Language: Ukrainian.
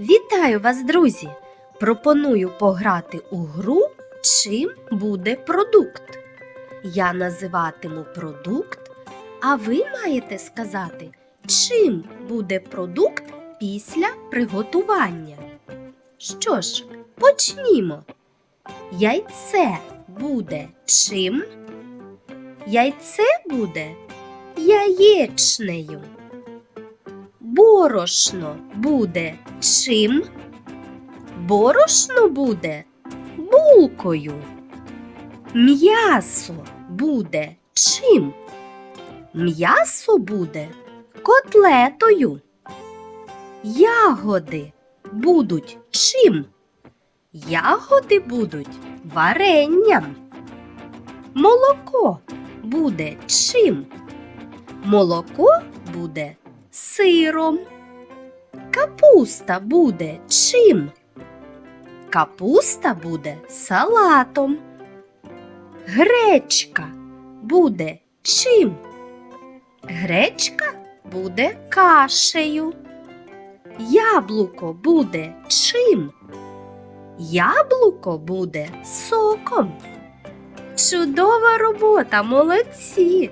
Вітаю вас, друзі! Пропоную пограти у гру Чим буде продукт. Я називатиму продукт, а ви маєте сказати, чим буде продукт після приготування. Що ж, почнімо. Яйце буде чим? Яйце буде яєчнею. Борошно буде чим? Борошно буде булкою. М'ясо буде чим? М'ясо буде котлетою. Ягоди будуть чим? Ягоди будуть варенням. Молоко буде чим? Молоко буде сиром. Капуста буде чим? Капуста буде салатом. Гречка буде чим? Гречка буде кашею. Яблуко буде чим? Яблуко буде соком. Чудова робота, молодці!